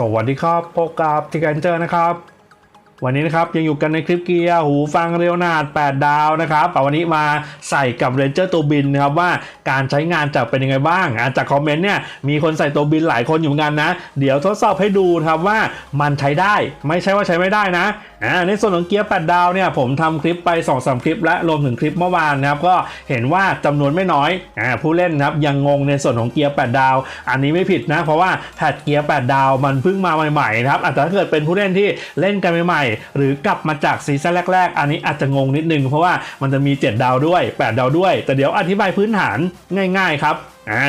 สวัสดีครับพบกับทิกันเจอร์นะครับ วันนี้นะครับยังอยู่กันในคลิปเกียร์หูฟังเรียวนาด8 ดาวนะครับแต่วันนี้มาใส่กับเรนเจอร์ตัวบินนะครับว่าการใช้งานจะเป็นยังไงบ้างอะจากคอมเมนต์เนี่ยมีคนใส่ตัวบินหลายคนอยู่เหมือนกันนะ เดี๋ยวทดสอบให้ดูครับว่ามันใช้ได้ไม่ใช่ว่าใช้ไม่ได้นะอ่าในส่วนของเกียร์8ดาวเนี่ยผมทำคลิปไป2-3คลิปและรวมถึงคลิปเมื่อวานนะครับก็เห็นว่าจำนวนไม่น้อยอ่าผู้เล่นนะครับยังงงในส่วนของเกียร์8ดาว อันนี้ไม่ผิดนะเพราะว่าแพทเกียร์8ดาวมันเพิ่งมาใหม่ๆนะครับอาจจะถ้าเกิดเป็นผู้เล่นที่เล่นกันใหม่หรือกลับมาจากซีซั่นแรก ๆ อันนี้อาจจะงงนิดนึง เพราะว่ามันจะมี 7 ดาวด้วย 8 ดาวด้วย แต่เดี๋ยวอธิบายพื้นฐานง่าย ๆ ครับ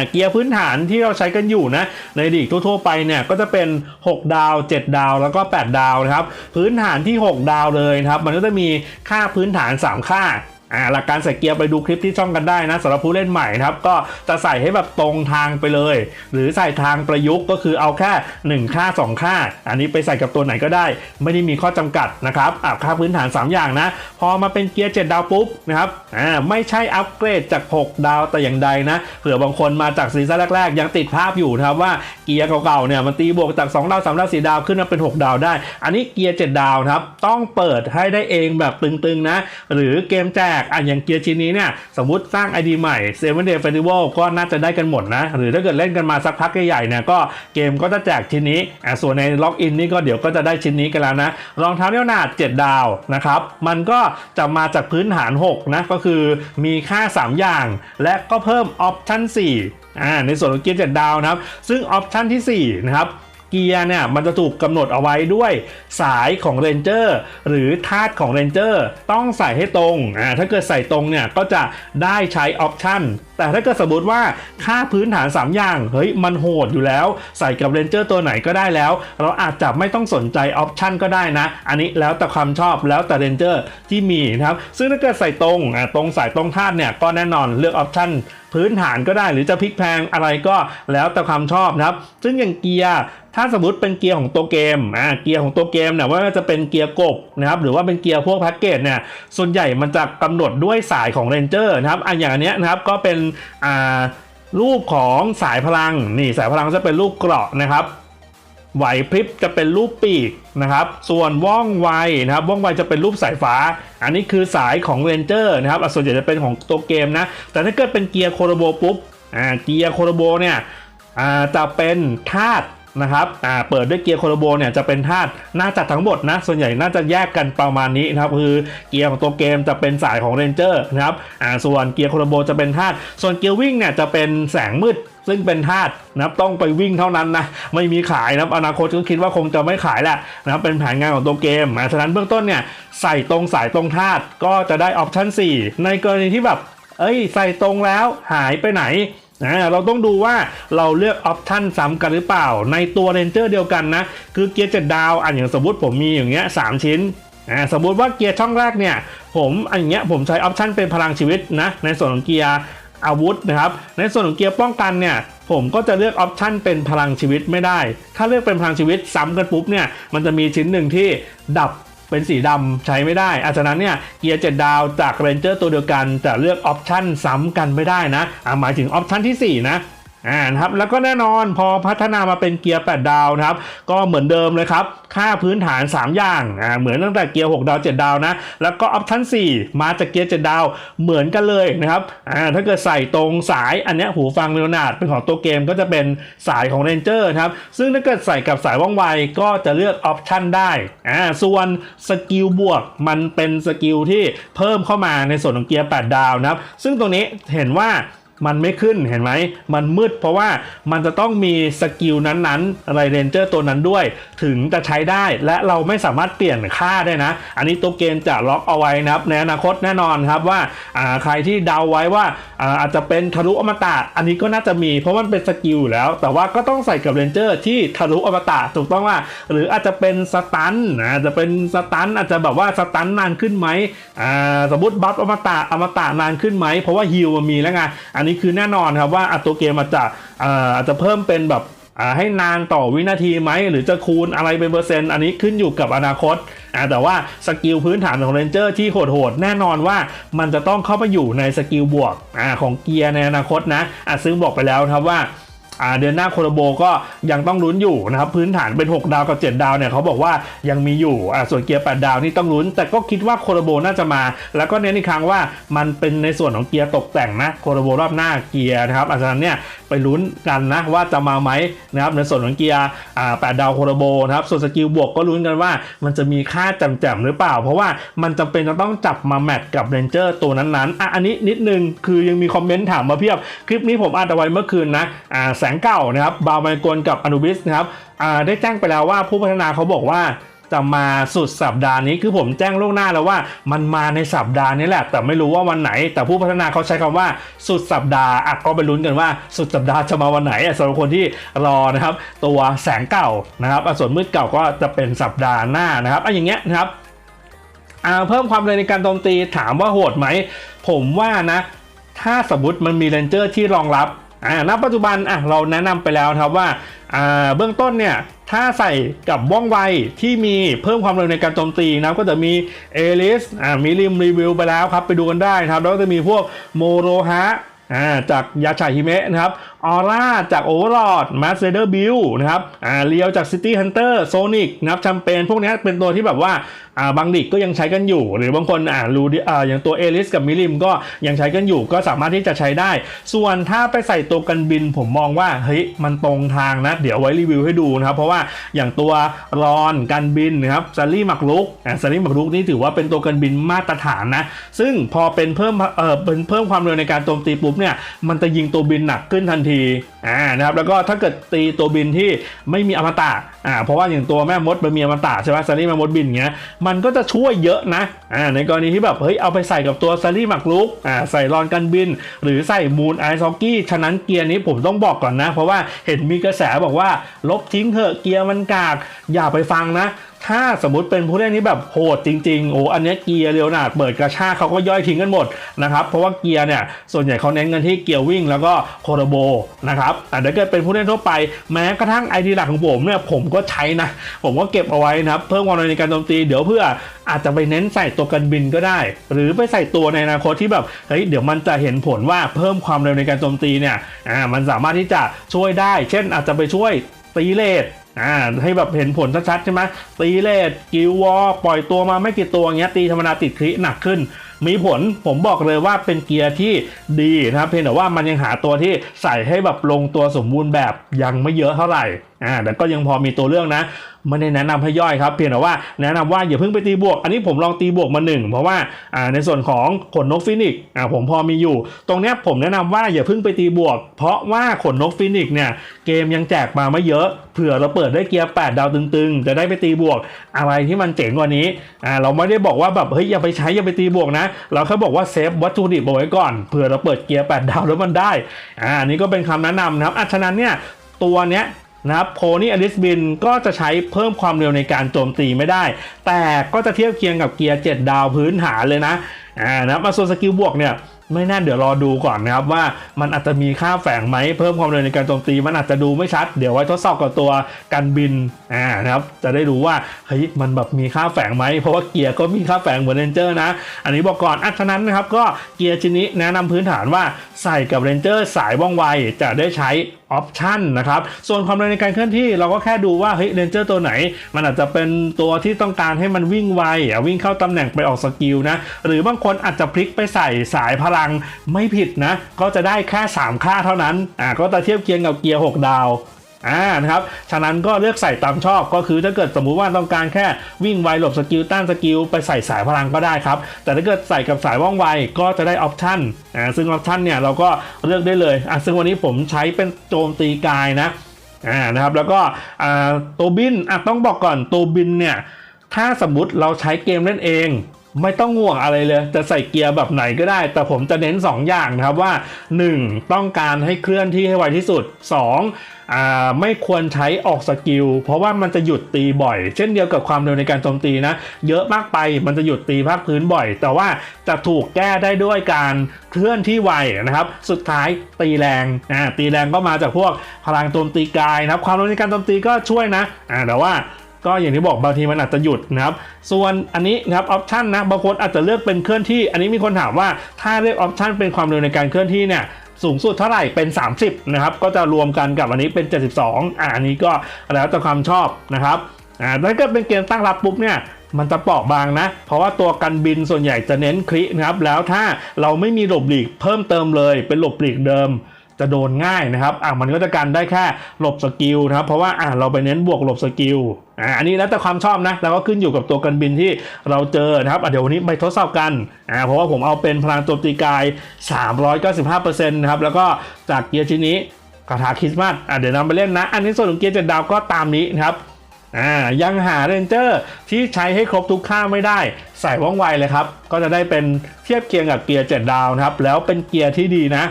เกียร์พื้นฐานที่เราใช้กันอยู่นะในดีกทั่วๆไปเนี่ยก็จะเป็น 6 ดาว 7 ดาวแล้วก็ 8 ดาวนะครับพื้นฐานที่ 6 ดาวเลยนะครับมันก็จะมีค่าพื้นฐาน 3 ค่า อ่าหลักการใส่เกียร์ไปดูคลิปที่ช่องกันได้นะสำหรับผู้เล่นใหม่นะครับก็จะใส่ให้แบบตรงทางไปเลย หรือใส่ทางประยุกต์ก็คือเอาแค่ 1 ค่า 2 ค่า อันนี้ไปใส่กับตัวไหนก็ได้ ไม่ได้มีข้อจำกัดนะครับอ่าค่าพื้นฐาน 3 อย่างนะ พอมาเป็นเกียร์ 7 ดาวปุ๊บนะครับอ่าไม่ใช่อัปเกรดจาก 6 ดาวแต่อย่างใดนะเผื่อบางคนมาจากซีซั่นแรก ๆ ยังติดภาพอยู่นะครับว่าเกียร์เก่าๆเนี่ยมันตีบวกจาก 2 ดาว 3 ดาว 4 ดาวขึ้นมาเป็น 6 ดาวได้ อันนี้เกียร์ 7 ดาวนะครับต้องเปิดให้ได้เองแบบตึงๆนะหรือเกมแจกอะอย่างเกียร์ชิ้นนี้เนี่ยสมมติสร้าง ID ใหม่ Seven Day Festival ก็น่าจะได้กันหมดนะ หรือถ้าเกิดเล่นกันมาสักพักใหญ่ๆเนี่ยก็เกมก็จะแจกชิ้นนี้อะส่วนในล็อกอินนี่ก็เดี๋ยวก็จะได้ชิ้นนี้กันแล้วนะรองเท้าเลี้ยวหนาด7ดาวนะครับมันก็จะมาจากพื้นฐาน6นะก็คือมีค่า 3 อย่าง และก็เพิ่มออปชั่น4อ่าในส่วนของเกียร์7ดาวนะครับซึ่งออปชั่นทีสี่4นะครับ เกียร์เนี่ยมันจะถูกกำหนดเอาไว้ด้วยสายของเรนเจอร์หรือธาตุของเรนเจอร์ต้องใส่ให้ตรงอ่าถ้าเกิดใส่ตรงเนี่ยก็จะได้ใช้ออปชันแต่ถ้าเกิดสมมติว่าค่าพื้นฐาน 3 อย่างเฮ้ยมันโหดอยู่แล้ว ใส่กับเรนเจอร์ตัวไหนก็ได้แล้ว เราอาจจะไม่ต้องสนใจออปชันก็ได้นะ อันนี้แล้วแต่ความชอบแล้วแต่เรนเจอร์ที่มีนะครับ ซึ่งถ้าเกิดใส่ตรงอ่าตรงสายตรงธาตุเนี่ยก็แน่นอนเลือกออปชัน พื้นฐานก็ได้ หรือจะพลิกแพงอะไรก็แล้วแต่ความชอบนะครับ ซึ่งอย่างเกียร์ถ้าสมมติเป็นเกียร์ของตัวเกมอ่าเกียร์ของตัวเกมเนี่ยว่าจะเป็นเกียร์กบนะครับหรือว่าเป็นเกียร์พวกแพ็กเกจเนี่ยส่วนใหญ่มันจะกำหนดด้วยสายของเรนเจอร์นะครับอันอย่างนเนี้ยนะครับก็เป็นอ่ารูปของสายพลังนี่สายพลังจะเป็นรูปเกราะนะครับ ไหวพริบจะเป็นรูปปีกนะครับ ส่วนว่องไวนะครับ ว่องไวจะเป็นรูปสายฟ้า อันนี้คือสายของเรนเจอร์นะครับส่วนใหญ่จะเป็นของตัวเกมนะ แต่ถ้าเกิดเป็นเกียร์โคโรโบปุ๊บ อ่า เกียร์โคโรโบเนี่ยจะเป็นธาตุนะครับเปิดด้วยเกียร์โคโรโบเนี่ยจะเป็นธาตุน่าจะทั้งหมดนะ ส่วนใหญ่น่าจะแยกกันประมาณนี้นะครับ คือเกียร์ของตัวเกมจะเป็นสายของเรนเจอร์นะครับส่วนเกียร์โคโรโบจะเป็นธาตุ ส่วนเกียร์วิ่งเนี่ยจะเป็นแสงมืด ซึ่งเป็นธาตุนะครับต้องไปวิ่งเท่านั้นนะไม่มีขายนะครับอนาคตก็คิดว่าคงจะไม่ขายแหละนะครับเป็นแผนงานของตัวเกมนะฉะนั้นเบื้องต้นเนี่ยใส่ตรงสายตรงธาตุก็จะได้ออปชั่น4 ในกรณีที่แบบเอ้ยใส่ตรงแล้วหายไปไหนนะเราต้องดูว่าเราเลือกออปชันซ้ำกันหรือเปล่า ในตัวเรนเจอร์เดียวกันนะ คือเกียร์เจ็ดดาวอันอย่างสมมติผมมีอย่างเงี้ยสามชิ้นอ่าสมมุติว่าเกียร์ช่องแรกเนี่ย ผมอันเงี้ยผมใช้ออปชันเป็นพลังชีวิตนะในส่วนของเกียร์ อาวุธนะครับ ในส่วนของเกียร์ป้องกันเนี่ยผมก็จะเลือกออปชันเป็นพลังชีวิตไม่ได้ ถ้าเลือกเป็นพลังชีวิตซ้ำกันปุ๊บเนี่ยมันจะมีชิ้นหนึ่งที่ดับเป็นสีดำใช้ไม่ได้อาฉะนั้นเนี่ยเกียร์7ดาวจากเรนเจอร์ตัวเดียวกันจะเลือกออปชันซ้ำกันไม่ได้นะหมายถึงออปชันที่ 4 นะ อ่านะครับแล้วก็แน่นอนพอพัฒนามาเป็นเกียร์ 8 ดาวนะครับ ก็เหมือนเดิมเลยครับ ค่าพื้นฐาน 3 อย่างอ่าเหมือนตั้งแต่เกียร์ 6 ดาว 7 ดาวนะ แล้วก็ออปชั่น 4 มาจากเกียร์ 7 ดาวเหมือนกันเลยนะครับอ่าถ้าเกิดใส่ตรงสายอันนี้หูฟังเรโอนาดเป็นของตัวเกมก็จะเป็นสายของเรนเจอร์ครับ ซึ่งถ้าเกิดใส่กับสายว่องไวก็จะเลือกออปชันได้อ่าส่วนสกิลบวกมันเป็นสกิลที่เพิ่มเข้ามาในส่วนของเกียร์ 8 ดาวนะครับ ซึ่งตรงนี้เห็นว่า มันไม่ขึ้นเห็นไหม มันมืดเพราะว่ามันจะต้องมีสกิลนั้นๆอะไรเรนเจอร์ตัวนั้นด้วย ถึงจะใช้ได้และเราไม่สามารถเปลี่ยนค่าได้นะ อันนี้ตัวเกมจะล็อกเอาไว้นะครับในอนาคตแน่นอนครับว่าใครที่เดาไว้ว่าอาอาจจะเป็นทะลุอมตะอันนี้ก็น่าจะมีเพราะมันเป็นสกิลอยู่แล้ว แต่ว่าก็ต้องใส่กับเรนเจอร์ที่ทะลุอมตะถูกต้องว่า หรืออาจจะเป็นสตันนะอาจจะเป็นสตันอาจจะแบบว่าสตันนานขึ้นไหมอ่าสมมติบัฟอมตะอมตะนานขึ้นไหมเพราะว่าฮิลมันมีแล้วไงอันนี้คือแน่นอนครับว่าอะตัวเกมอาจจะอาจจะเพิ่มเป็นแบบให้นานต่อวินาทีไหม หรือจะคูณอะไรเป็นเปอร์เซ็นต์อันนี้ขึ้นอยู่กับอนาคต แต่ว่าสกิลพื้นฐานของเรนเจอร์ที่โหดๆ แน่นอนว่ามันจะต้องเข้ามาอยู่ในสกิลบวกอของเกียร์ในอนาคตนะอะซึ่งบอกไปแล้วครับว่า อ่าเดือนหน้าโคโลโบก็ยังต้องลุ้นอยู่นะครับพื้นฐานเป็น 6 ดาวกับ 7 ดาวเนี่ยเขาบอกว่ายังมีอยู่อ่าส่วนเกียร์ 8 ดาวนี่ต้องลุ้น แต่ก็คิดว่าโคโลโบน่าจะมา แล้วก็เน้นอีกครั้งว่ามันเป็นในส่วนของเกียร์ตกแต่งนะโคโลโบรอบหน้าเกียร์นะครับอาจารย์เนี่ยไปลุ้นกันนะว่าจะมาไหมนะครับในส่วนของเกียร์อ่า8ดาวโคโลโบนะครับส่วนสกิลบวกก็ลุ้นกันว่า มันจะมีค่าแจ่มๆหรือเปล่า เพราะว่ามันจำเป็นจะต้องจับมาแมทกับเรนเจอร์ตัวนั้นๆอะอันนี้นิดนึงคือยังมีคอมเมนต์ถามมาเพียบคลิปนี้ผมอัดเอาไว้เมื่อคืนนะอ่าแสงเก่านะครับบาวไมกลกับอนุบิสนะครับได้แจ้งไปแล้วว่าผู้พัฒนาเขาบอกว่าจะมาสุดสัปดาห์นี้คือผมแจ้งล่วงหน้าแล้วว่า มันมาในสัปดาห์นี้แหละ แต่ไม่รู้ว่าวันไหน แต่ผู้พัฒนาเขาใช้คำว่าสุดสัปดาห์อะก็ไปลุ้นกันว่าสุดสัปดาห์จะมาวันไหนอะสำหรับคนที่รอนะครับ ตัวแสงเก่านะครับอส่วนมืดเก่าก็จะเป็นสัปดาห์หน้านะครับอะอย่างเงี้ยนะครับเพิ่มความเร็วในการโจมตีถามว่าโหดไหมผมว่านะ ถ้าสมมติมันมีเรนเจอร์ที่รองรับ อ่าณปัจจุบันอะเราแนะนำไปแล้วครับว่าอ่าเบื้องต้นเนี่ยถ้าใส่กับว่องไวที่มีเพิ่มความเร็วในการโจมตีนะก็จะมีเอลิสอ่ามีริมรีวิวไปแล้วครับไปดูกันได้ครับแล้วก็จะมีพวกโมโรฮะอ่าจากยาชาฮิเมะนะครับออร่าจากโอเวอร์ลอดมาสเดอร์บิลนะครับอ่าเลียวจากซิตี้ฮันเตอร์โซนิกนะครับแชมเปญพวกนี้เป็นตัวที่แบบว่าอ่าบางดิกก็ยังใช้กันอยู่ หรือบางคนอ่ารูดอ่าอย่างตัวเอลิสกับมิลิมก็ยังใช้กันอยู่ ก็สามารถที่จะใช้ได้ ส่วนถ้าไปใส่ตัวกันบินผมมองว่าเฮ้ยมันตรงทางนะ เดี๋ยวไว้รีวิวให้ดูนะครับ เพราะว่าอย่างตัวรอนกันบินนะครับซารี่มักลุกอ่าซารี่มักลุกนี่ถือว่าเป็นตัวกันบินมาตรฐานนะ ซึ่งพอเป็นเพิ่มเอ่อเป็นเพิ่มความเร็วในการโจมตีปุ๊บเนี่ยมันจะยิงตัวบินหนักขึ้นทันทีอ่านะครับแล้วก็ถ้าเกิดตีตัวบินที่ไม่มีอมตะอ่าเพราะว่าอย่างตัวแม่มดมันมีอมตะใช่ไหมซารี่แม่มดบินอย่างเงี้ยมันก็จะช่วยเยอะนะอ่าในกรณีที่แบบเฮ้ยเอาไปใส่กับตัวซารี่หมักลุกอ่าใส่รอนกันบิน หรือใส่มูนไอซ็อกกี้ฉะนั้นเกียร์นี้ผมต้องบอกก่อนนะ เพราะว่าเห็นมีกระแสบอกว่าลบทิ้งเถอะเกียร์มันกาก อย่าไปฟังนะ ถ้าสมมติเป็นผู้เล่นที่แบบโหดจริงๆโอ้อันนี้เกียร์เร็วหนาดเปิดกระชากเขาก็ย่อยทิ้งกันหมดนะครับเพราะว่าเกียร์เนี่ยส่วนใหญ่เขาเน้นกันที่เกียร์วิ่งแล้วก็โคโรโบนะครับแต่ถ้าเกิดเป็นผู้เล่นทั่วไปแม้กระทั่งไอดีหลักของผมเนี่ยผมก็ใช้นะ ผมก็เก็บเอาไว้นะครับเพิ่มความเร็วในการโจมตีเดี๋ยวเพื่ออาจจะไปเน้นใส่ตัวกันบินก็ได้ หรือไปใส่ตัวในอนาคตที่แบบเฮ้ยเดี๋ยวมันจะเห็นผลว่าเพิ่มความเร็วในการโจมตีเนี่ยอ่ามันสามารถที่จะช่วยได้ เช่นอาจจะไปช่วยตีเลท อ่าให้แบบเห็นผลชัดๆใช่ไหมตีเลดกิววอลปล่อยตัวมาไม่กี่ตัวเงี้ยตีธรรมดาติดคลิหนักขึ้น มีผลผมบอกเลยว่าเป็นเกียร์ที่ดีนะครับเพียงแต่ว่ามันยังหาตัวที่ใส่ให้แบบลงตัวสมบูรณ์แบบยังไม่เยอะเท่าไหร่อ่าแต่ก็ยังพอมีตัวเรื่องนะ ไม่ได้แนะนำให้ย่อยครับ เพียงแต่ว่าแนะนำว่าอย่าเพิ่งไปตีบวก อันนี้ผมลองตีบวกมาหนึ่งเพราะว่าในส่วนของขนนกฟินิกผมพอมีอยู่ ตรงนี้ผมแนะนำว่าอย่าเพิ่งไปตีบวก เพราะว่าขนนกฟินิกเนี่ยเกมยังแจกมาไม่เยอะเผื่อเราเปิดได้เกียร์8ดาวตึงๆ จะได้ไปตีบวกอะไรที่มันเจ๋งกว่านี้อ่าเราไม่ได้บอกว่าแบบเฮ้ยอย่าไปใช้อย่าไปตีบวกนะ เราแค่บอกว่าเซฟวัตถุดิบเอาไว้ก่อนเผื่อเราเปิดเกียร์8ดาวแล้วมันได้อ่าอันนี้ก็เป็นคำแนะนำนะครับอะฉะนั้นเนี่ยตัวเนี้ย นะครับโพนี่อลิสบินก็จะใช้เพิ่มความเร็วในการโจมตีไม่ได้ แต่ก็จะเทียบเคียงกับเกียร์ 7 ดาวพื้นฐานเลยนะอ่านะครับมาส่วนสกิลบวกเนี่ยไม่แน่เดี๋ยวรอดูก่อนนะครับว่ามันอาจจะมีค่าแฝงไหมเพิ่มความเร็วในการโจมตีมันอาจจะดูไม่ชัด เดี๋ยวไว้ทดสอบกับตัวกันบินอ่านะครับจะได้รู้ว่าเฮ้ยมันแบบมีค่าแฝงไหมเพราะว่าเกียร์ก็มีค่าแฝงเหมือนเรนเจอร์นะ อันนี้บอกก่อนอัฉะนั้นนะครับก็เกียร์ชิ้นนี้แนะนำพื้นฐานว่าใส่กับเรนเจอร์สายว่องไวจะได้ใช้ออปชันนะครับ ส่วนความเร็วในการเคลื่อนที่เราก็แค่ดูว่าเฮ้ยเรนเจอร์ตัวไหน มันอาจจะเป็นตัวที่ต้องการให้มันวิ่งไวอะวิ่งเข้าตำแหน่งไปออกสกิลนะ หรือบางคนอาจจะพลิกไปใส่สายพลังไม่ผิดนะ ก็จะได้แค่ 3 ค่าเท่านั้นอ่าก็จะเทียบเคียงกับเกียร์ 6 ดาว อ่านะครับ ฉะนั้นก็เลือกใส่ตามชอบก็คือถ้าเกิดสมมุติว่าต้องการแค่วิ่งไวหลบสกิลต้านสกิลไปใส่สายพลังก็ได้ครับ แต่ถ้าเกิดใส่กับสายว่องไวก็จะได้ออปชันอ่าซึ่งออปชันเนี่ยเราก็เลือกได้เลยอะซึ่งวันนี้ผมใช้เป็นโจมตีกายนะอ่านะครับแล้วก็อ่าตัวบินอะต้องบอกก่อนตัวบินเนี่ยถ้าสมมติเราใช้เกมเล่นเอง ไม่ต้องห่วงอะไรเลย จะใส่เกียร์แบบไหนก็ได้ แต่ผมจะเน้น 2 อย่างนะครับว่า 1. ต้องการให้เคลื่อนที่ให้ไวที่สุด 2. อ่าไม่ควรใช้ออกสกิล เพราะว่ามันจะหยุดตีบ่อย เช่นเดียวกับความเร็วในการโจมตีนะ เยอะมากไปมันจะหยุดตีภาคพื้นบ่อย แต่ว่าจะถูกแก้ได้ด้วยการเคลื่อนที่ไวนะครับ สุดท้ายตีแรงอ่าตีแรงก็มาจากพวกพลังโจมตีกายนะครับ ความเร็วในการโจมตีก็ช่วยนะอ่าแต่ว่า ก็อย่างที่บอกบางทีมันอาจจะหยุดนะครับ ส่วนอันนี้นะครับออปชันนะบางคนอาจจะเลือกเป็นเคลื่อนที่ อันนี้มีคนถามว่าถ้าเลือกออปชันเป็นความเร็วในการเคลื่อนที่เนี่ยสูงสุดเท่าไหร่เป็น 30 นะครับ ก็จะรวมกันกับอันนี้เป็น 72อ่าอันนี้ก็แล้วแต่ความชอบนะครับอ่าถ้าเกิดเป็นเกมตั้งรับปุ๊บเนี่ยมันจะเปราะบางนะ เพราะว่าตัวกันบินส่วนใหญ่จะเน้นคลินะครับ แล้วถ้าเราไม่มีหลบหลีกเพิ่มเติมเลยเป็นหลบหลีกเดิม จะโดนง่ายนะครับอะมันก็จะกันได้แค่หลบสกิลนะครับเพราะว่าอะเราไปเน้นบวกหลบสกิลอะอันนี้แล้วแต่ความชอบนะแล้วก็ขึ้นอยู่กับตัวกันบินที่เราเจอนะครับอะเดี๋ยววันนี้ไปทดสอบกันอะเพราะว่าผมเอาเป็นพลังโจมตีกาย 395%นะครับแล้วก็จากเกียร์ชิ้นนี้คาถาคริสต์มาสอะเดี๋ยวนำไปเล่นนะ อันนี้ส่วนของเกียร์เจ็ดดาวก็ตามนี้นะครับอ่ายังหาเรนเจอร์ที่ใช้ให้ครบทุกค่าไม่ได้ ใส่ว่องไวเลยครับ ก็จะได้เป็นเทียบเคียงกับเกียร์เจ็ดดาวนะครับ แล้วเป็นเกียร์ที่ดีนะ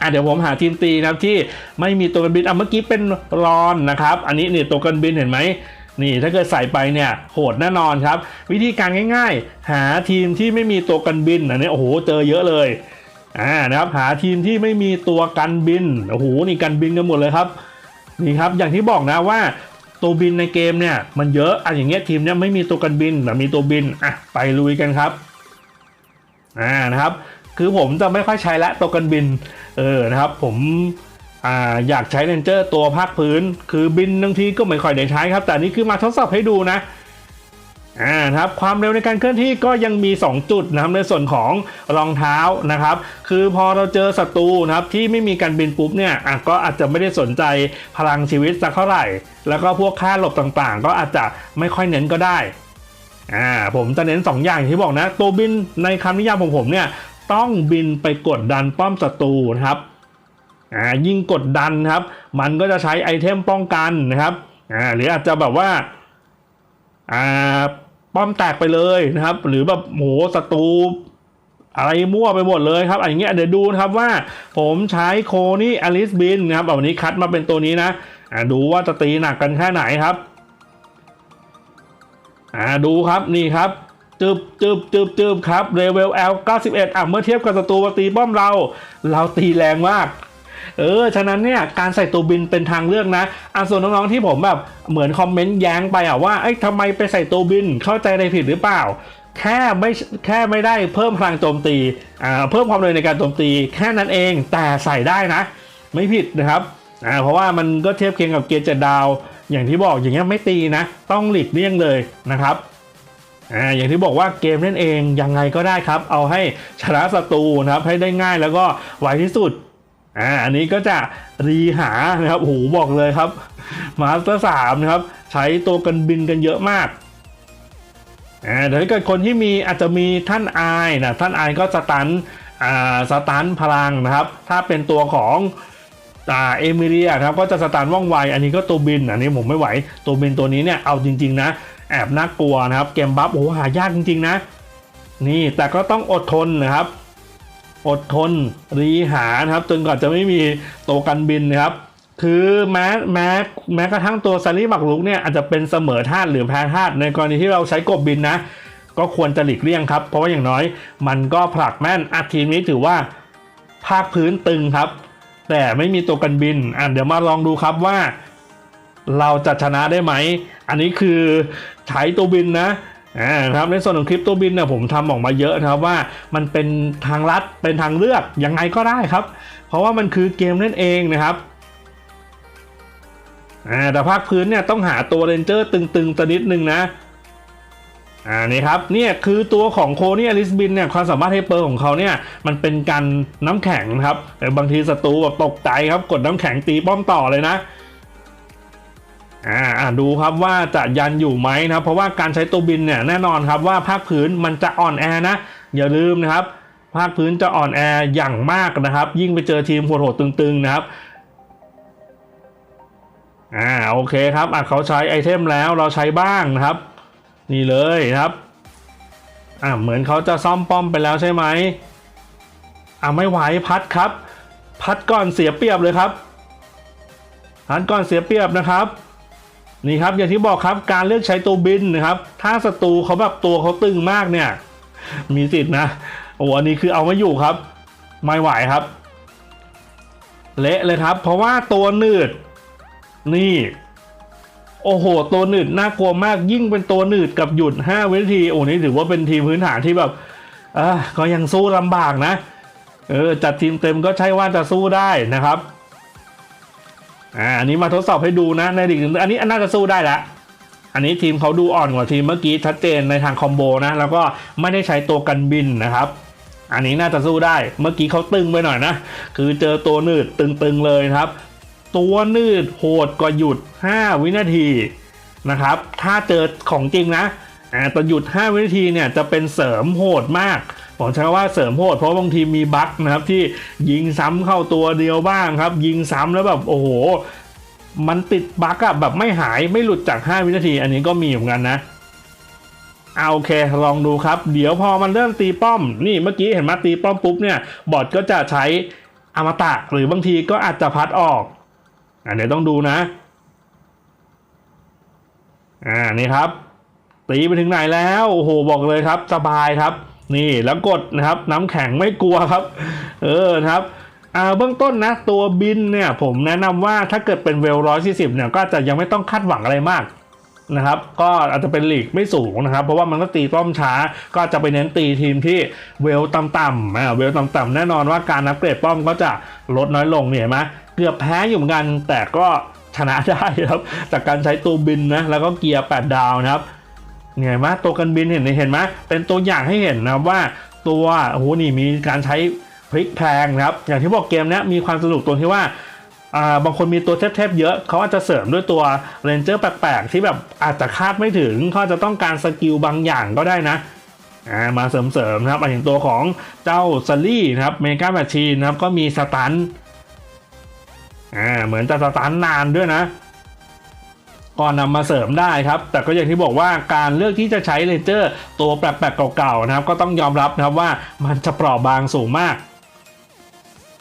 อะเดี๋ยวผมหาทีมตีนะครับที่ไม่มีตัวกันบินอะเมื่อกี้เป็นรอนนะครับ อันนี้นี่ตัวกันบินเห็นไหมนี่ถ้าเกิดใส่ไปเนี่ยโหดแน่นอนครับ วิธีการง่ายๆ หาทีมที่ไม่มีตัวกันบินอันนี้โอ้โหเจอเยอะเลยอ่านะครับหาทีมที่ไม่มีตัวกันบินโอ้โหนี่กันบินกันหมดเลยครับนี่ครับอย่างที่บอกนะว่าตัวบินในเกมเนี่ยมันเยอะอะอย่างเงี้ยทีมเนี่ยไม่มีตัวกันบินแต่มีตัวบินอะไปลุยกันครับอ่านะครับ คือผมจะไม่ค่อยใช้ละตัวกันบิน เออนะครับผมอ่าอยากใช้เรนเจอร์ตัวภาคพื้น คือบินบางทีก็ไม่ค่อยได้ใช้ครับ แต่นนี่คือมาทดสอบให้ดูนะอ่านะครับความเร็วในการเคลื่อนที่ก็ยังมี 2 จุดนะครับในส่วนของรองเท้านะครับ คือพอเราเจอศัตรูนะครับที่ไม่มีการบินปุ๊บเนี่ยอะก็อาจจะไม่ได้สนใจพลังชีวิตสักเท่าไหร่ แล้วก็พวกค่าหลบต่างๆ ก็อาจจะไม่ค่อยเน้นก็ได้อ่าผมจะเน้น 2 อย่างที่บอกนะ ตัวบินในคำนิยามของผมเนี่ย ต้องบินไปกดดันป้อมศัตรูนะครับอ่ายิ่งกดดันครับ มันก็จะใช้ไอเทมป้องกันนะครับอ่าหรืออาจจะแบบว่าอ่าป้อมแตกไปเลยนะครับ หรือแบบโหศัตรูอะไรมั่วไปหมดเลยครับอย่างเงี้ยเดี๋ยวดูนะครับว่า ผมใช้โคนี่อลิสบินนะครับเอาวันนี้คัดมาเป็นตัวนี้นะอ่าดูว่าจะตีหนักกันแค่ไหนครับอ่าดูครับนี่ครับ จึบจึบจึบจึบครับเรเวล L 91อะเมื่อเทียบกับศัตรูมาตีป้อมเรา เราตีแรงมากเออ ฉะนั้นเนี่ย การใส่ตัวบินเป็นทางเลือกนะอะส่วนน้องๆที่ผมแบบเหมือนคอมเมนต์แย้งไปอะว่า เอ้ยทำไมไปใส่ตัวบิน เข้าใจอะไรผิดหรือเปล่า แค่ไม่แค่ไม่ได้เพิ่มพลังโจมตี อ่า เพิ่มความเร็วในการโจมตี แค่นั้นเอง แต่ใส่ได้นะ ไม่ผิดนะครับ อ่า เพราะว่ามันก็เทียบเคียงกับเกียร์เจ็ดดาว อย่างที่บอกอย่างเงี้ยไม่ตีนะ ต้องหลีกเลี่ยงเลยนะครับ อ่าอย่างที่บอกว่าเกมเล่นเองยังไงก็ได้ครับ เอาให้ชนะศัตรูนะครับให้ได้ง่ายแล้วก็ไวที่สุดอ่าอันนี้ก็จะรีหานะครับโหบอกเลยครับมาสเตอร์สามนะครับใช้ตัวกันบินกันเยอะมากอ่าแต่ถ้าเกิดคนที่มีอาจจะมีท่านอายนะท่านอายก็สตันอ่าสตันพลังนะครับ ถ้าเป็นตัวของอ่าเอมิเลียครับก็จะสตันว่องไว อันนี้ก็ตัวบิน อันนี้ผมไม่ไหว ตัวบินตัวนี้เนี่ยเอาจริง ๆ นะ แอบน่ากลัวนะครับ เกมบัฟโอ้หหายากจริง ๆ นะ นี่แต่ก็ต้องอดทนนะครับ อดทนรีหานะครับ จนกว่าจะไม่มีตัวกันบินนะครับ คือแม้แม้แม้กระทั่งตัวซารีหมักลุกเนี่ยอาจจะเป็นเสมอธาตุหรือแพ้ธาตุในกรณีที่เราใช้กบบินนะ ก็ควรจะหลีกเลี่ยงครับ เพราะว่าอย่างน้อย มันก็ผลักแม่นอาทีมนี้ถือว่าภาคพื้นตึงครับ แต่ไม่มีตัวกันบินอะเดี๋ยวมาลองดูครับว่า เราจะชนะได้ไหม อันนี้คือใช้ตัวบินนะอ่าครับในส่วนของคลิปตัวบินเนี่ยผมทำออกมาเยอะนะครับว่ามันเป็นทางลัดเป็นทางเลือกยังไงก็ได้ครับ เพราะว่ามันคือเกมเล่นเองนะครับอ่าแต่ภาคพื้นเนี่ยต้องหาตัวเรนเจอร์ตึงๆตัวนิดนึงนะอ่านี่ครับเนี่ยคือตัวของโคนี่อลิสบินเนี่ยความสามารถไฮเปอร์ของเขาเนี่ยมันเป็นการน้ำแข็งนะครับแต่บางทีศัตรูแบบตกใจครับกดน้ำแข็งตีป้อมต่อเลยนะ อ่าดูครับว่าจะยันอยู่ไหมนะครับเพราะว่าการใช้ตัวบินเนี่ยแน่นอนครับว่าภาคพื้นมันจะอ่อนแอนะ อย่าลืมนะครับ ภาคพื้นจะอ่อนแออย่างมากนะครับ ยิ่งไปเจอทีมโหดๆตึงๆนะครับอ่าโอเคครับอะเขาใช้ไอเทมแล้วเราใช้บ้างนะครับ นี่เลยครับอ่าเหมือนเขาจะซ่อมป้อมไปแล้วใช่ไหมอ่าไม่ไหวพัดครับ พัดก่อนเสียเปรียบเลยครับพัดก่อนเสียเปรียบนะครับ นี่ครับอย่างที่บอกครับการเลือกใช้ตัวบินนะครับ ถ้าศัตรูเขาแบบตัวเขาตึงมากเนี่ย มีสิทธิ์นะโอ้อันนี้คือเอาไม่อยู่ครับ ไม่ไหวครับ เละเลยครับ เพราะว่าตัวหนืด นี่ โอ้โห ตัวหนืดน่ากลัวมากยิ่งเป็นตัวหนืดกับหยุด5วินาทีโอ้นี่ถือว่าเป็นทีมพื้นฐานที่แบบอะก็ยังสู้ลำบากนะ เออจัดทีมเต็มก็ใช่ว่าจะสู้ได้นะครับ อ่าอันนี้มาทดสอบให้ดูนะในลีกหนึ่งอันนี้น่าจะสู้ได้ละอันนี้ทีมเขาดูอ่อนกว่าทีมเมื่อกี้ชัดเจนในทางคอมโบนะ แล้วก็ไม่ได้ใช้ตัวกันบินนะครับ อันนี้น่าจะสู้ได้เมื่อกี้เขาตึงไปหน่อยนะ คือเจอตัวนืดตึงๆเลยครับ ตัวนืดโหดกว่าหยุด 5 วินาทีนะครับ ถ้าเจอของจริงนะอ่าตอนหยุด 5 วินาทีเนี่ยจะเป็นเสริมโหดมาก ผมใช้คำว่าเสริมโหดเพราะบางทีมีบั๊กนะครับที่ยิงซ้ำเข้าตัวเดียวบ้างครับ ยิงซ้ำแล้วแบบโอ้โห มันติดบั๊กอะแบบไม่หายไม่หลุดจาก 5 วินาที อันนี้ก็มีเหมือนกันนะเอาโอเคลองดูครับ เดี๋ยวพอมันเริ่มตีป้อม นี่เมื่อกี้เห็นมาตีป้อมปุ๊บเนี่ย บอทก็จะใช้อมตะหรือบางทีก็อาจจะพัดออกอ่าเดี๋ยวต้องดูนะ อ่านี่ครับ ตีไปถึงไหนแล้ว โอ้โห บอกเลยครับ สบายครับ นี่แล้วกดนะครับน้ำแข็งไม่กลัวครับ เออนะครับอ่าเบื้องต้นนะตัวบินเนี่ยผมแนะนำว่าถ้าเกิดเป็นเวลร้อยสี่สิบเนี่ยก็จะยังไม่ต้องคาดหวังอะไรมากนะครับก็อาจจะเป็นหลีกไม่สูงนะครับ เพราะว่ามันก็ตีป้อมช้า ก็จะไปเน้นตีทีมที่เวลต่ำๆอ่าเวลต่ำๆแน่นอนว่าการอัปเกรดป้อมก็จะลดน้อยลงเนี่ยเห็นไหมเกือบแพ้อยู่เหมือนกันแต่ก็ชนะได้ครับจากการใช้ตัวบินนะแล้วก็เกียร์ 8 ดาวนะครับ เนี่ยเห็นไหมตัวกันบินเห็นเห็นไหมเป็นตัวอย่างให้เห็นนะว่าตัวโอ้โหนี่มีการใช้พลิกแพลงนะครับ อย่างที่บอกเกมนี้มีความสนุกตรงที่ว่าบางคนมีตัวเทพๆเยอะ เขาอาจจะเสริมด้วยตัวเรนเจอร์แปลกๆ ที่แบบอาจจะคาดไม่ถึงเขาจะต้องการสกิลบางอย่างก็ได้นะมาเสริมๆนะครับอย่างตัวของเจ้าซัลลี่นะครับเมกาแมชชีนนะครับก็มีสตันเหมือนจะสตันนานด้วยนะ ก็นำมาเสริมได้ครับ แต่ก็อย่างที่บอกว่าการเลือกที่จะใช้เรนเจอร์ตัวแปลกๆเก่าๆนะครับ ก็ต้องยอมรับนะครับว่ามันจะเปราะบางสูงมาก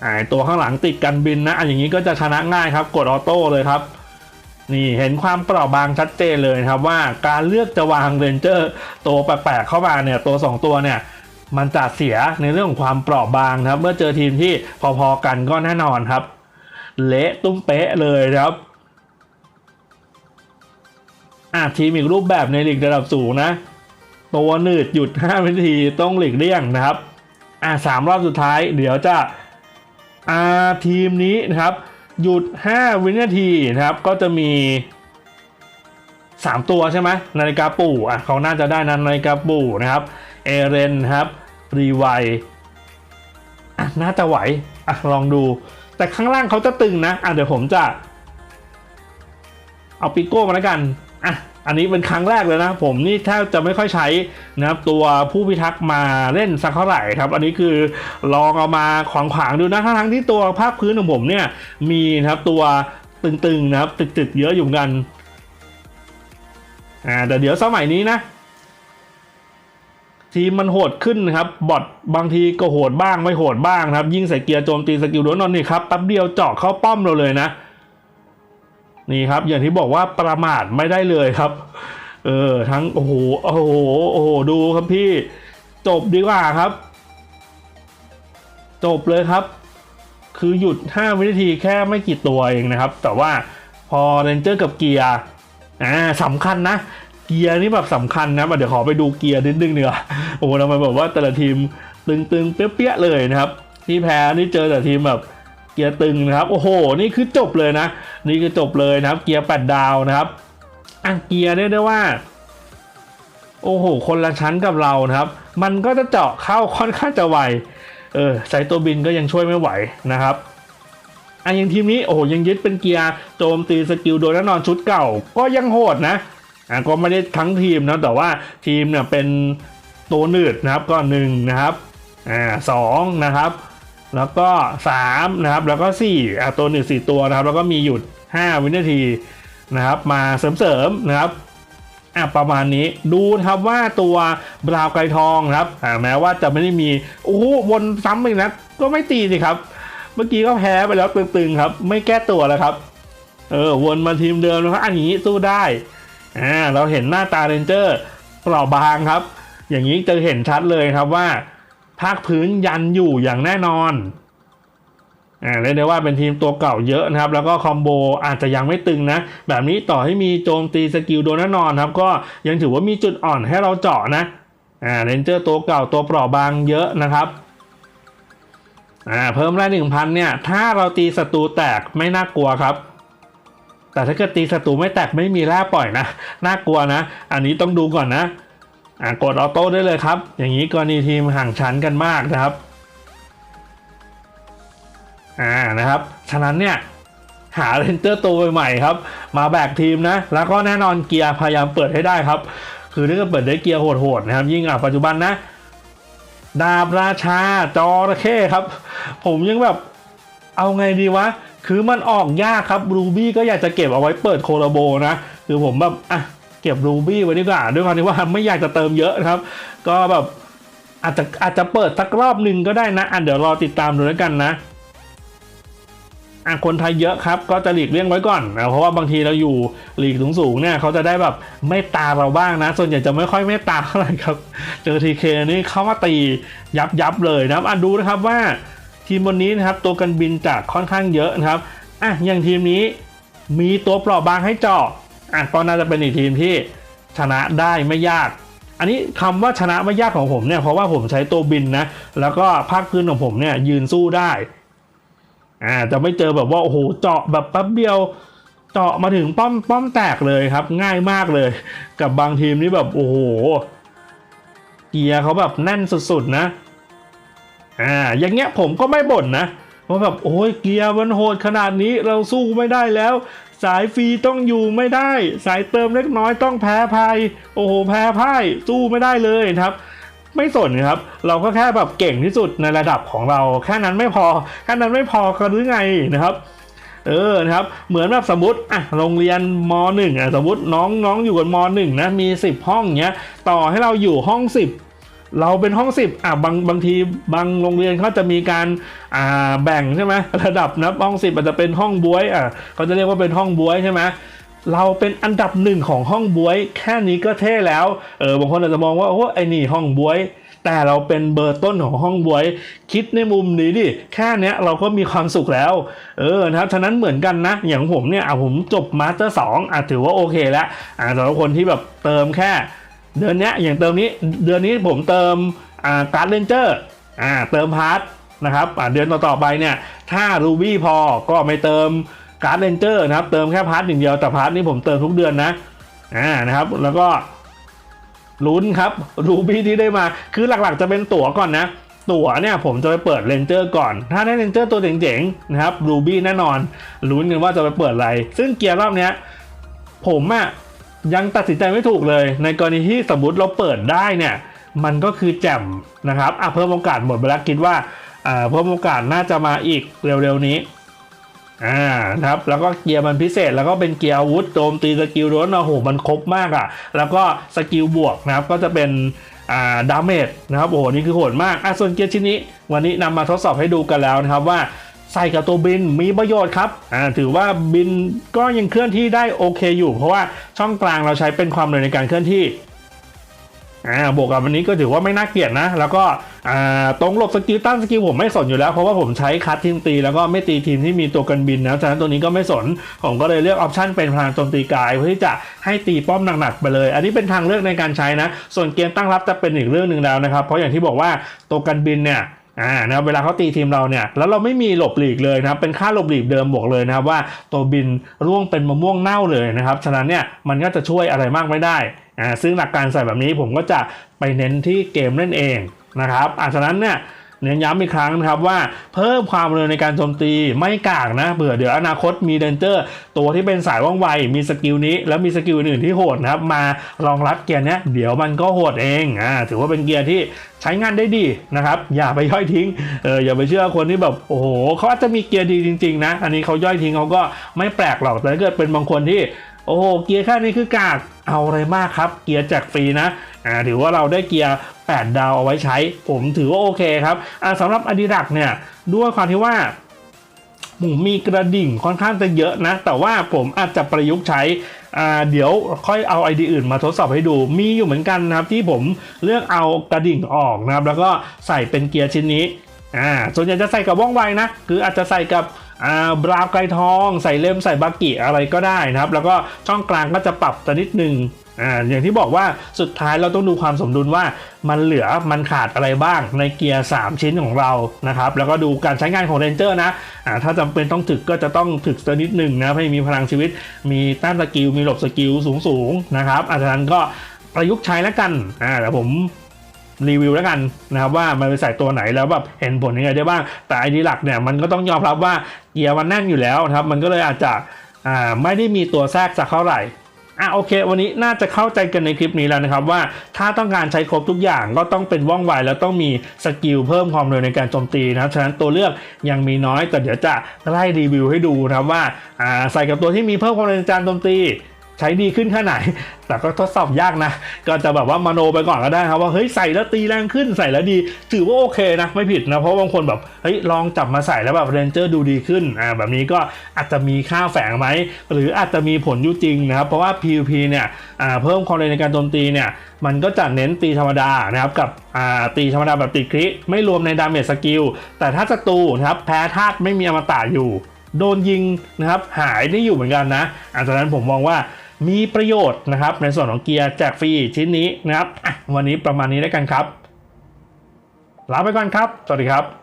อ่าตัวข้างหลังติดกันบินนะอันอย่างนี้ก็จะชนะง่ายครับ กดออโต้เลยครับ นี่เห็นความเปราะบางชัดเจนเลยครับว่าการเลือกจะวางเรนเจอร์ตัวแปลกๆเข้ามาเนี่ยตัว 2 ตัวเนี่ยมันจะเสียในเรื่องของความเปราะบางครับ เมื่อเจอทีมที่พอๆกันก็แน่นอนครับ เละตุ้มเป๊ะเลยครับ อะทีมอีกรูปแบบในลีกระดับสูงนะ ตัวหนืดหยุด5วินาทีต้องหลีกเลี่ยงนะครับ อะสามรอบสุดท้าย เดี๋ยวจะอาทีมนี้นะครับ หยุด 5 วินาทีนะครับ ก็จะมี 3 ตัวใช่ไหมนาฬิกาปู่อะเขาน่าจะได้นะนาฬิกาปู่นะครับเอเรนครับรีไวน่าจะไหวอะลองดู แต่ข้างล่างเขาจะตึงนะอะเดี๋ยวผมจะ เอาปิโก้มาแล้วกัน อะอันนี้เป็นครั้งแรกเลยนะ ผมนี่แทบจะไม่ค่อยใช้นะครับตัวผู้พิทักษ์มาเล่นสักเท่าไหร่ครับ อันนี้คือลองเอามาขวางขวางๆดูนะทั้งที่ตัวภาคพื้นของผมเนี่ยมีนะครับตัวตึงๆนะครับตึกๆเยอะอยู่นกันอ่าแต่เดี๋ยวสมัยนี้นะ ทีมมันโหดขึ้นครับบอทบางทีก็โหดบ้างไม่โหดบ้างครับ ยิ่งใส่เกียร์โจมตีสกิลโดนนอนนี่ครับแป๊บเดียวเจาะเข้าป้อมเราเลยนะ นี่ครับ อย่างที่บอกว่าประมาทไม่ได้เลยครับ เออทั้งโอ้โหโอ้โหโอ้โหดูครับพี่จบดีกว่าครับ จบเลยครับ คือหยุด 5 วินาทีแค่ไม่กี่ตัวเองนะครับ แต่ว่าพอเรนเจอร์กับเกียร์อ่าสำคัญนะเกียร์นี่แบบสำคัญนะเดี๋ยวขอไปดูเกียร์นิดนึงเนีกว่ยโอ้โหทำไมแบบว่าแต่ละทีมตึงๆเปี้ยๆเลยนะครับ ที่แพ้นี่เจอแต่ทีมแบบ กียร์ตึงนะครับโอ้โห นี่คือจบเลยนะ นี่คือจบเลยนะครับ เกียร์แปดดาวนะครับอะเกียร์เรียกได้ว่า โอ้โห คนละชั้นกับเรานะครับ มันก็จะเจาะเข้าค่อนข้างจะไวเออใส่ตัวบินก็ยังช่วยไม่ไหวนะครับอันยังทีมนี้โอ้โหยังยึดเป็นเกียร์โจมตีสกิลโดยแน่นอนชุดเก่า ก็ยังโหดนะอะก็ไม่ได้ทั้งทีมนะแต่ว่าทีมเนี่ยเป็นตัวหนืดนะครับก็หนึ่งนะครับอ่าสองนะครับ แล้วก็สามนะครับ แล้วก็สี่อะตัวหนึ่งสี่ตัวนะครับ แล้วก็มีหยุด 5 วินาทีนะครับ มาเสริมๆนะครับอะประมาณนี้ดูครับว่าตัวบราวไกรทองครับอ่าแม้ว่าจะไม่ได้มีโอ้โหวนซ้ำอีกนะก็ไม่ตีสิครับ เมื่อกี้ก็แพ้ไปแล้วตึงๆครับ ไม่แก้ตัวแล้วครับ เออวนมาทีมเดิมนะครับอันนี้สู้ได้อ่าเราเห็นหน้าตาเรนเจอร์เปราบางครับ อย่างนี้จะเห็นชัดเลยครับว่า ภาคพื้นยันอยู่อย่างแน่นอนอ่าเรียกได้ว่าเป็นทีมตัวเก่าเยอะนะครับ แล้วก็คอมโบอาจจะยังไม่ตึงนะ แบบนี้ต่อให้มีโจมตีสกิลโดนแน่นอนครับ ก็ยังถือว่ามีจุดอ่อนให้เราเจาะนะอ่าเรนเจอร์ตัวเก่าตัวเปราะบางเยอะนะครับอ่าเพิ่มแร่หนึ่งพันเนี่ยถ้าเราตีศัตรูแตกไม่น่ากลัวครับ แต่ถ้าเกิดตีศัตรูไม่แตกไม่มีแร่ปล่อยนะน่ากลัวนะ อันนี้ต้องดูก่อนนะ อ่ากดออโต้ได้เลยครับ อย่างนี้กรณีทีมห่างชั้นกันมากนะครับอ่านะครับ ฉะนั้นเนี่ยหาเรนเจอร์ตัวใหม่ครับ มาแบกทีมนะ แล้วก็แน่นอนเกียร์พยายามเปิดให้ได้ครับ คือถ้าเกิดเปิดได้เกียร์โหดๆนะครับ ยิ่งอะปัจจุบันนะ ดาบราชาจอระเข้ครับ ผมยังแบบเอาไงดีวะ คือมันออกยากครับรูบี้ก็อยากจะเก็บเอาไว้เปิดโคโลโบนะ คือผมแบบอะ เก็บรูบี้ไว้ดีกว่าด้วยความที่ว่าไม่อยากจะเติมเยอะนะครับ ก็แบบอาจจะอาจจะเปิดสักรอบหนึ่งก็ได้นะอะเดี๋ยวรอติดตามดูแล้วกันนะอะคนไทยเยอะครับ ก็จะหลีกเลี่ยงไว้ก่อนนะเพราะว่าบางทีเราอยู่หลีกสูงๆเนี่ยเขาจะได้แบบไม่ตาเราบ้างนะ ส่วนใหญ่จะไม่ค่อยเมตตาเท่าไหร่ครับ เจอทีเคนี่เขามาตียับยับเลยนะครับอะดูนะครับว่าทีมบนนี้นะครับตัวกันบินจะค่อนข้างเยอะนะครับอะอย่างทีมนี้มีตัวเปราะบางให้เจาะ อะก็น่าจะเป็นอีกทีมที่ชนะได้ไม่ยาก อันนี้คำว่าชนะไม่ยากของผมเนี่ยเพราะว่าผมใช้ตัวบินนะ แล้วก็ภาคพื้นของผมเนี่ยยืนสู้ได้อ่าจะไม่เจอแบบว่าโอ้โหเจาะแบบแป๊บเดียวเจาะมาถึงป้อมป้อมแตกเลยครับ ง่ายมากเลย กับบางทีมนี่แบบโอ้โหเกียร์เขาแบบแน่นสุดๆนะอ่าอย่างเงี้ยผมก็ไม่บ่นนะว่าแบบโอ้ยเกียร์มันโหดขนาดนี้เราสู้ไม่ได้แล้ว สายฟรีต้องอยู่ไม่ได้ สายเติมเล็กน้อยต้องแพ้ภัย โอ้โหแพ้พ่ายสู้ไม่ได้เลยครับ ไม่สนครับ เราก็แค่แบบเก่งที่สุดในระดับของเราแค่นั้นไม่พอแค่นั้นไม่พอกันหรือไงนะครับเออนะครับเหมือนแบบสมมติอะโรงเรียนมหนึ่งอะสมมติน้องน้องอยู่กันมหนึ่งนะมี 10 ห้องเงี้ยต่อให้เราอยู่ห้อง 10 เราเป็นห้อง10อะบางบางทีบางโรงเรียนเขาจะมีการอ่าแบ่งใช่ไหมระดับนะห้อง10อาจจะเป็นห้องบวยอะเขาจะเรียกว่าเป็นห้องบวยใช่ไหมเราเป็นอันดับหนึ่งของห้องบวย แค่นี้ก็เท่แล้วเออบางคนอาจจะมองว่าโอ้ไอ้นี่ห้องบวย แต่เราเป็นเบอร์ต้นของห้องบวย คิดในมุมนี้ดิแค่เนี้ยเราก็มีความสุขแล้ว เออนะครับฉะนั้นเหมือนกันนะ อย่างผมเนี่ยอะผมจบมาสเตอร์สองอะถือว่าโอเคแล้วอะสำหรับคนที่แบบเติมแค่ เดือนนี้อย่างเติมนี้เดือนนี้ผมเติมการ์ดเลนเจอร์เติมพาร์ทนะครับเดือนต่อๆไปเนี่ยถ้ารูบี้พอก็ไม่เติมการ์ดเลนเจอร์นะครับเติมแค่พาร์ทอย่างเดียวแต่พาร์ทนี้ผมเติมทุกเดือนนะอ่านะครับแล้วก็ลุ้นครับรูบี้ที่ได้มาคือหลักๆจะเป็นตั๋วก่อนนะ ตั๋วเนี่ยผมจะไปเปิดเลนเจอร์ก่อน ถ้าได้เลนเจอร์ตัวเจ๋งๆนะครับรูบี้แน่นอนลุ้นกันว่าจะไปเปิดอะไร ซึ่งเกียร์รอบเนี้ยผมอะ ยังตัดสินใจไม่ถูกเลย ในกรณีที่สมมติเราเปิดได้เนี่ย มันก็คือแจ่มนะครับอะเพิ่มโอกาสหมดไปแล้วคิดว่าอ่าเพิ่มโอกาสน่าจะมาอีกเร็วๆนี้อ่านะครับแล้วก็เกียร์มันพิเศษแล้วก็เป็นเกียร์อาวุธโจมตีสกิลโดนโอ้โหมันครบมากอะ่ะ แล้วก็สกิลบวกนะครับก็จะเป็นอ่าดาเมจนะครับโอ้โหนี่คือโหดมากอะส่วนเกียร์ชิ้นนี้ วันนี้นำมาทดสอบให้ดูกันแล้วนะครับว่า ใส่กับตัวบินมีประโยชน์ครับอ่าถือว่าบินก็ยังเคลื่อนที่ได้โอเคอยู่ เพราะว่าช่องกลางเราใช้เป็นความเร็วในการเคลื่อนที่อ่าบวกกับวันนี้ก็ถือว่าไม่น่าเกลียดนะ แล้วก็อ่าตรงหลบสกิลตั้งสกิลผมไม่สนอยู่แล้ว เพราะว่าผมใช้คัดทีมตี แล้วก็ไม่ตีทีมที่มีตัวกันบินนะฉะนั้นตัวนี้ก็ไม่สน ผมก็เลยเลือกออปชันเป็นพลังโจมตีกาย เพื่อที่จะให้ตีป้อมหนักๆไปเลย อันนี้เป็นทางเลือกในการใช้นะ ส่วนเกมตั้งรับจะเป็นอีกเรื่องหนึ่งแล้วนะครับ เพราะอย่างที่บอกว่าตัวกันบินเนี่ย อ่านะครับเวลาเขาตีทีมเราเนี่ยแล้วเราไม่มีหลบหลีกเลยนะครับเป็นค่าหลบหลีกเดิมบอกเลยนะครับว่าตัวบินร่วงเป็นมะม่วงเน่าเลยนะครับฉะนั้นเนี่ยมันก็จะช่วยอะไรมากไม่ได้อ่าซึ่งหลักการใส่แบบนี้ผมก็จะไปเน้นที่เกมเล่นเองนะครับอ่าฉะนั้นเนี่ย เน้นย้ำอีกครั้งนะครับว่าเพิ่มความเร็วในการโจมตีไม่กากนะเผื่อเดี๋ยวอนาคตมีเดนเจอร์ตัวที่เป็นสายว่องไวมีสกิลนี้ แล้วมีสกิลอื่นที่โหดนะครับมารองรับเกียร์นี้เดี๋ยวมันก็โหดเองอ่าถือว่าเป็นเกียร์ที่ใช้งานได้ดีนะครับ อย่าไปย่อยทิ้งเอออย่าไปเชื่อคนที่แบบโอ้โหเขาอาจจะมีเกียร์ดีจริง ๆ นะ อันนี้เขาย่อยทิ้งเขาก็ไม่แปลกหรอกแต่ถ้าเกิดเป็นบางคนที่ โอ้โหเกียร์ค่านี้คือกากเอาอะไรมากครับ เกียร์แจกฟรีนะอ่าถือว่าเราได้เกียร์ 8 ดาวเอาไว้ใช้ ผมถือว่าโอเคครับอ่าสำหรับอดิดักเนี่ยด้วยความที่ว่าผมมีกระดิ่งค่อนข้างจะเยอะนะ แต่ว่าผมอาจจะประยุกต์ใช้อ่าเดี๋ยวค่อยเอาไอเดียอื่นมาทดสอบให้ดู มีอยู่เหมือนกันนะครับที่ผมเลือกเอากระดิ่งออกนะครับ แล้วก็ใส่เป็นเกียร์ชิ้นนี้อ่าส่วนใหญ่จะใส่กับว่องไวนะ คืออาจจะใส่กับ บราไกรทองใส่เล่มใส่บากิอะไรก็ได้นะครับ แล้วก็ช่องกลางก็จะปรับแต่นิดนึงอ่าอย่างที่บอกว่าสุดท้ายเราต้องดูความสมดุลว่ามันเหลือมันขาดอะไรบ้างในเกียร์ 3 ชิ้นของเรานะครับ แล้วก็ดูการใช้งานของเรนเจอร์นะอ่าถ้าจำเป็นต้องถึกก็จะต้องถึกสักนิดนึงนะให้มีพลังชีวิต มีต้านสกิล มีหลบสกิลสูงๆนะครับอาจารย์ก็ประยุกต์ใช้แล้วกันอ่าเดี๋ยวผม รีวิวแล้วกันนะครับว่ามันไปใส่ตัวไหนแล้วแบบเห็นผลยังไงได้บ้าง แต่ไอดีหลักเนี่ยมันก็ต้องยอมรับว่าเกียร์มันแน่นอยู่แล้วนะครับมันก็เลยอาจจะไม่ได้มีตัวแทรกสักเท่าไหร่อะโอเค วันนี้น่าจะเข้าใจกันในคลิปนี้แล้วนะครับว่าถ้าต้องการใช้ครบทุกอย่างก็ต้องเป็นว่องไวแล้วต้องมีสกิลเพิ่มความเร็วในการโจมตีนะครับฉะนั้นตัวเลือกยังมีน้อยแต่เดี๋ยวจะไล่รีวิวให้ดูนะครับว่าอ่าใส่กับตัวที่มีเพิ่มความเร็วในการโจมตี ใช้ดีขึ้นแค่ไหน แต่ก็ทดสอบยากนะ ก็จะแบบว่ามโนไปก่อนก็ได้ครับว่าเฮ้ยใส่แล้วตีแรงขึ้นใส่แล้วดี ถือว่าโอเคนะ ไม่ผิดนะ เพราะบางคนแบบเฮ้ยลองจับมาใส่แล้วแบบเรนเจอร์ดูดีขึ้นอ่าแบบนี้ก็อาจจะมีค่าแฝงไหม หรืออาจจะมีผลยู่จริงนะครับ เพราะว่า PVP เนี่ยอ่าเพิ่มความเร็วในการโจมตีเนี่ยมันก็จะเน้นตีธรรมดานะครับกับอ่าตีธรรมดาแบบติดคริไม่รวมในดาเมจสกิลแต่ถ้าศัตรูนะครับแพ้ธาตุไม่มีอมตะอยู่ โดนยิงนะครับหายได้อยู่เหมือนกันนะอาจากนั้นผมมองว่า มีประโยชน์นะครับ ในส่วนของเกียร์แจกฟรีชิ้นนี้นะครับวันนี้ประมาณนี้แล้วกันครับลาไปก่อนครับ สวัสดีครับ